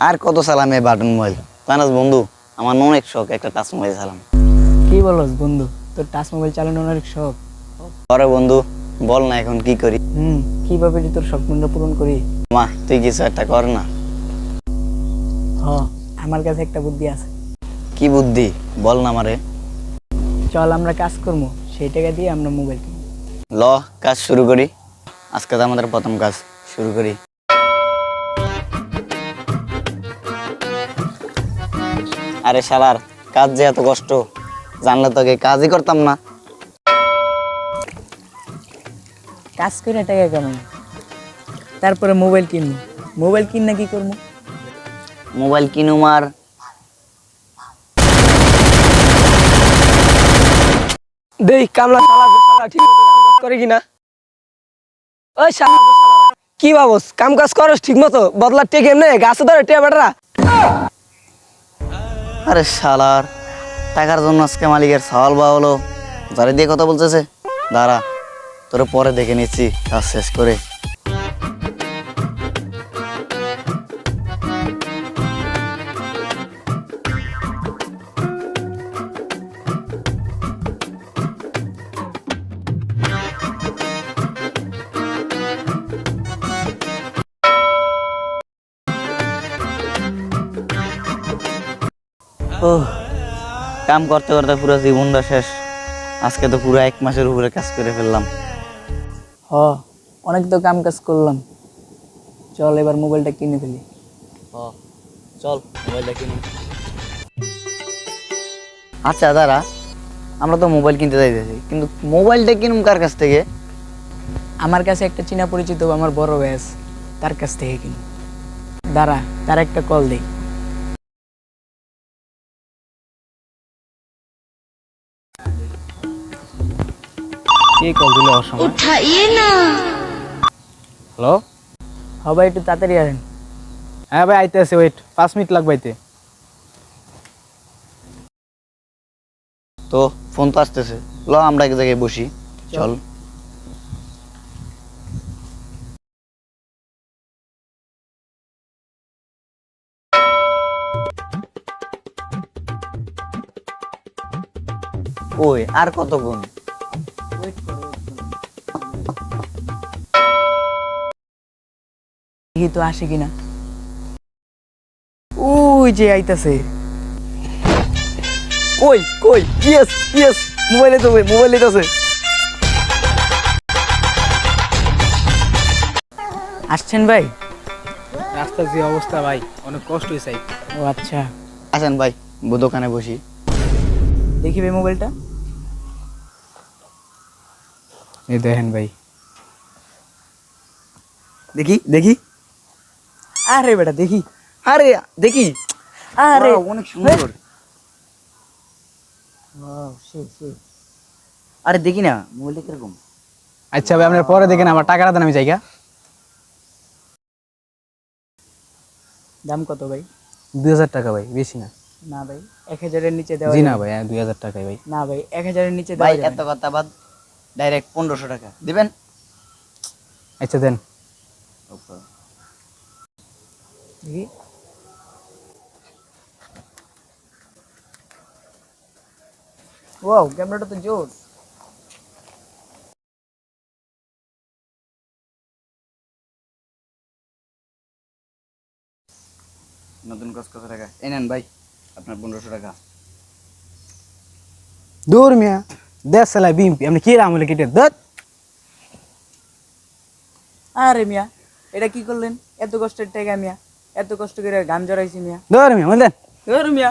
আর কত সালাম এই বাটন মোবাইল? জানাস বন্ধু আমার অনেক শখ একটা টাচ মোবাইল সালাম কি বলস বন্ধু? তোর টাচ মোবাইল চালানোর অনেক শখ। পরে বন্ধু বল না এখন কি করি? হুম কীভাবে তোর স্বপ্নটা পূরণ করি? মা তুই কিছু একটা কর না। হ আমার কাছে একটা বুদ্ধি আছে। কি বুদ্ধি? বল না আমারে। চল আমরা কাজ করব। সেই টাকা দিয়ে আমরা মোবাইল কিনবো। ল কাজ শুরু করি। আজকে আমাদের প্রথম কাজ শুরু করি। আরে শালার কাজ যে এত কষ্ট জানলে তোকে কাজই করতাম না। কাজ করে টাকা কামাই। তারপরে মোবাইল কিনবো। মোবাইল কিন না কি করব? মোবাইল কিনুম আর দেই কামলা শালা শালা ঠিক মতো কাম কাজ করে কিনা? ওই শালা কি ভাবস কাম কাজ করস ঠিক মতো? বদলা টেকে এমনে গাছে ধরে টেয়া বেটারা আরে শালার, টাকার জন্য আজকে মালিকের সওয়াল বা হলো। দিয়ে কথা বলতেছে, দাঁড়া, তোরে পরে দেখে নিচ্ছি, কাজ শেষ করে। ও কাম করতে করতে পুরো জীবনটা শেষ। আজকে তো পুরো এক মাসের উপরে কাজ করে ফেললাম। হ অনেক তো কাম কাজ করলাম। চল এবার মোবাইলটা কিনে ফেলি। চল মোবাইলটা কিনে আচ্ছা দাঁড়া। আমরা তো মোবাইল কিনতে যাইতেছি কিন্তু মোবাইলটা কিনুম কার কাছ থেকে? আমার কাছে একটা চীনা পরিচিত আমার বড় ব্যাস তার কাছ থেকে কিনি। দাঁড়া তার একটা কল দেই। কে কল দিল হ্যালো? ভাই একটু তাড়াতাড়ি আসেন। হ্যাঁ ভাই আইতে আছে ওয়েট পাঁচ মিনিট লাগবে আইতে। তো ফোন তো আসতেছে। ল আমরা এক জায়গায় বসি। চল। ওই আর কতক্ষণ? দেখি তো আসে কিনা? ওই যে আইতাছে। কই কই? ইয়েস ইয়েস মোবাইলে তো মোবাইলে তো আছে আসছেন ভাই? রাস্তার যে অবস্থা ভাই অনেক কষ্ট হয়েছে ও আচ্ছা। আসেন ভাই বু দোকানে বসি। দেখি ভাই মোবাইলটা। এই দেখেন ভাই। দেখি দেখি। আরে বেটা দেখি। আরে দেখি। আরে অনেক সুন্দর। আরে দেখি না মোবাইলটা কীরকম? আচ্ছা ভাই আপনার পরে দেখেন আমার টাকাটা দেন আমি জায়গা দাম কত ভাই? দুই হাজার টাকা ভাই বেশি না। না ভাই এক হাজারের নিচে দেওয়া জি না ভাই হ্যাঁ, দুই হাজার টাকাই ভাই। না ভাই এক হাজারের নিচে ভাই এত কথা বাদ ডাইরেক্ট পনেরোশো টাকা। দিবেন? আচ্ছা দেন। দেখি ওয়াও ক্যামেরাটা তো জোর। নতুন কস কত টাকা? এই নেন ভাই আপনার পনেরোশো টাকা। দূর মিয়া দেশ চালাই বিএমপি আপনি কি রাম হলে কেটে? দত আরে মিয়া এটা কি করলেন? এত কষ্টের টাকা মিয়া। এত কষ্ট করে গান জড়াইছি মিয়া। দূর মিয়া বললেন ধর মিয়া।